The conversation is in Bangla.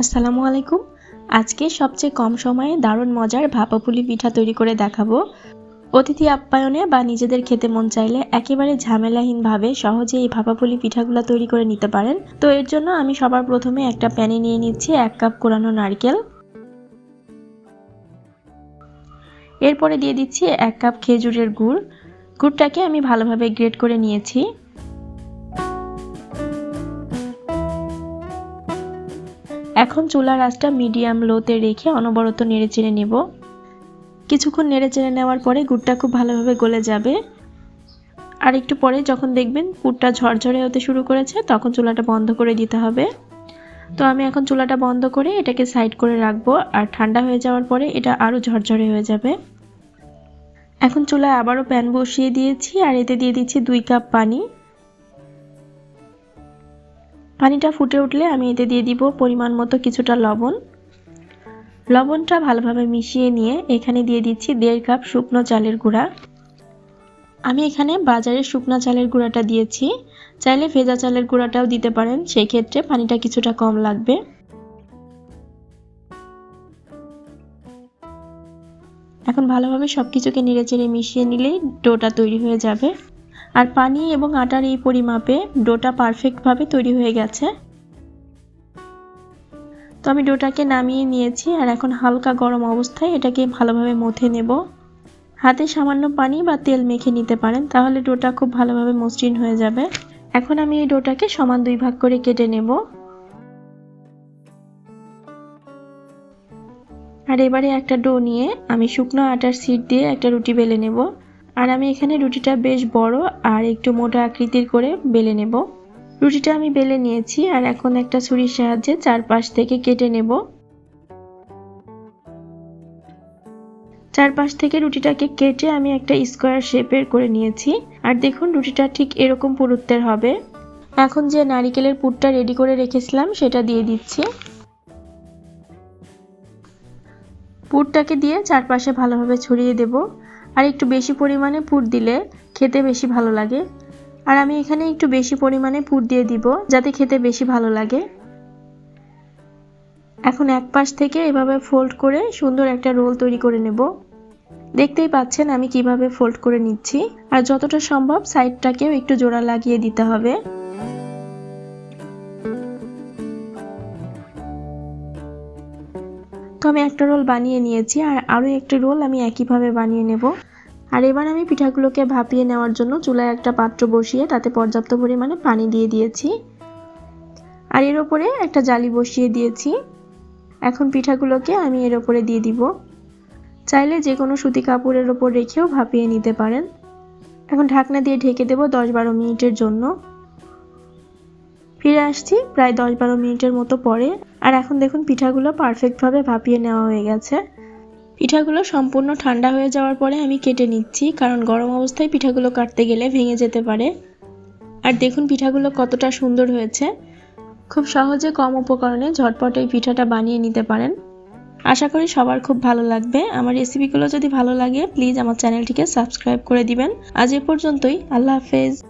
আসসালামু আলাইকুম। আজকে সবচেয়ে কম সময়ে দারুণ মজার ভাপাপুলি পিঠা তৈরি করে দেখাবো। অতিথি আপ্যায়নে বা নিজেদের খেতে মন চাইলে একেবারে ঝামেলাহীনভাবে সহজে এই ভাপাপুলি পিঠাগুলো তৈরি করে নিতে পারেন। তো এর জন্য আমি সবার প্রথমে একটা প্যানে নিয়ে নিচ্ছি এক কাপ কোরানো নারকেল। এরপরে দিয়ে দিচ্ছি এক কাপ খেজুরের গুড়। গুড়টাকে আমি ভালোভাবে গ্রেট করে নিয়েছি। এখন চুলার আঁচটা মিডিয়াম লোতে রেখে অনবরত নেড়ে চেড়ে নেব। কিছুক্ষণ নেড়ে চেড়ে নেওয়ার পরে গুড়টা খুব ভালোভাবে গলে যাবে। আর একটু পরে যখন দেখবেন পুরটা ঝরঝরে হতে শুরু করেছে, তখন চুলাটা বন্ধ করে দিতে হবে। তো আমি এখন চুলাটা বন্ধ করে এটাকে সাইড করে রাখব আর ঠান্ডা হয়ে যাওয়ার পরে এটা আরও ঝরঝরে হয়ে যাবে। এখন চুলায় আবারও প্যান বসিয়ে দিয়েছি আর এতে দিয়ে দিচ্ছি দুই কাপ পানি। পানিটা ফুটে উঠলে আমি এতে দিয়ে দিব পরিমাণ মতো কিছুটা লবণ। লবণটা ভালোভাবে মিশিয়ে নিয়ে এখানে দিয়ে দিচ্ছি দেড় কাপ শুকনো চালের গুঁড়া। আমি এখানে বাজারে শুকনো চালের গুঁড়াটা দিয়েছি। চাইলে ভেজা চালের গুঁড়াটাও দিতে পারেন সেই ক্ষেত্রে পানিটা কিছুটা কম লাগবে। এখন ভালোভাবে সব কিছুকে নেড়েচেড়ে মিশিয়ে নিলেই ডোটা তৈরি হয়ে যাবে। আর পানি এবং আটার এই পরিমাপে ডোটা পারফেক্টভাবে তৈরি হয়ে গেছে। তো আমি ডোটাকে নামিয়ে নিয়েছি আর এখন হালকা গরম অবস্থায় এটাকে ভালোভাবে মথে নেব। হাতে সামান্য পানি বা তেল মেখে নিতে পারেন, তাহলে ডোটা খুব ভালোভাবে মসৃণ হয়ে যাবে। এখন আমি এই ডোটাকে সমান দুই ভাগ করে কেটে নেব। আর এবারে একটা ডো নিয়ে আমি শুকনো আটার সিট দিয়ে একটা রুটি বেলে নেব। আর আমি এখানে রুটিটা বেশ বড় আর একটু মোটা আকৃতির করে বেলে নেব। রুটিটা আমি বেলে নিয়েছি আর এখন একটা ছুরির সাহায্যে চারপাশ থেকে কেটে নেব। চারপাশ থেকে রুটিটাকে কেটে আমি একটা স্কোয়ার শেপের করে নিয়েছি। আর দেখুন, রুটিটা ঠিক এরকম পুরুত্বের হবে। এখন যে নারিকেলের পুরটা রেডি করে রেখেছিলাম, সেটা দিয়ে দিচ্ছি। পুরটাকে দিয়ে চারপাশে ভালোভাবে ছড়িয়ে দেব। আর একটু বেশি পরিমাণে পুর দিলে খেতে বেশি ভালো লাগে। আর আমি এখানে একটু বেশি পরিমাণে পুর দিয়ে দিব, যাতে খেতে বেশি ভালো লাগে। এখন এক পাশ থেকে এভাবে ফোল্ড করে সুন্দর একটা রোল তৈরি করে নেব। দেখতেই পাচ্ছেন আমি কীভাবে ফোল্ড করে নিচ্ছি। আর যতটা সম্ভব সাইডটাকেও একটু জোড়া লাগিয়ে দিতে হবে। তো আমি একটা রোল বানিয়ে নিয়েছি আর আরও একটি রোল আমি একইভাবে বানিয়ে নেব। আর এবার আমি পিঠাগুলোকে ভাপিয়ে নেওয়ার জন্য চুলায় একটা পাত্র বসিয়ে তাতে পর্যাপ্ত পরিমাণে পানি দিয়ে দিয়েছি। আর এর ওপরে একটা জালি বসিয়ে দিয়েছি। এখন পিঠাগুলোকে আমি এর ওপরে দিয়ে দিব। চাইলে যে কোনো সুতি কাপড়ের ওপর রেখেও ভাপিয়ে নিতে পারেন। এখন ঢাকনা দিয়ে ঢেকে দেব দশ বারো মিনিটের জন্য। ফিরে আসছি প্রায় দশ বারো মিনিটের মতো পরে। আর এখন দেখুন পিঠাগুলো পারফেক্টভাবে ভাপিয়ে নেওয়া হয়ে গেছে। পিঠাগুলো সম্পূর্ণ ঠান্ডা হয়ে যাওয়ার পরে আমি কেটে নিচ্ছি, কারণ গরম অবস্থায় পিঠাগুলো কাটতে গেলে ভেঙে যেতে পারে। আর দেখুন পিঠাগুলো কতটা সুন্দর হয়েছে। খুব সহজে কম উপকরণে ঝটপট এই পিঠাটা বানিয়ে নিতে পারেন। আশা করি সবার খুব ভালো লাগবে। আমার রেসিপিগুলো যদি ভালো লাগে প্লিজ আমার চ্যানেলটিকে সাবস্ক্রাইব করে দিবেন। আজ এ পর্যন্তই। আল্লাহ হাফেজ।